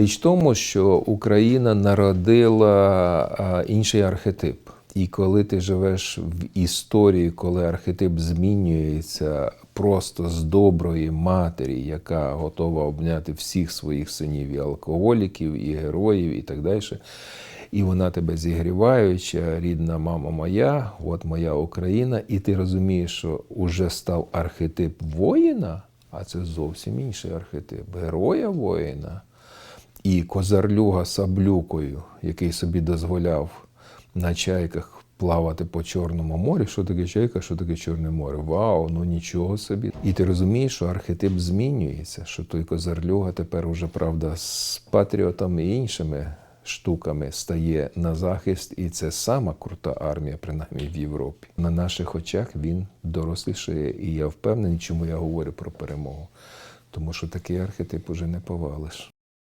Річ в тому, що Україна народила інший архетип. І коли ти живеш в історії, коли архетип змінюється просто з доброї матері, яка готова обняти всіх своїх синів і алкоголіків, і героїв, і так далі. І вона тебе зігріваюча, рідна мама моя, от моя Україна, і ти розумієш, що вже став архетип воїна, а це зовсім інший архетип героя воїна. І козарлюга саблюкою, який собі дозволяв на чайках плавати по Чорному морі. Що таке чайка, що таке Чорне море? Вау, ну нічого собі. І ти розумієш, що архетип змінюється, що той козарлюга тепер уже, правда, з патріотами і іншими штуками стає на захист, і це сама крута армія, принаймні в Європі. На наших очах він дорослішає, і я впевнений, чому я говорю про перемогу. Тому що такий архетип уже не повалиш.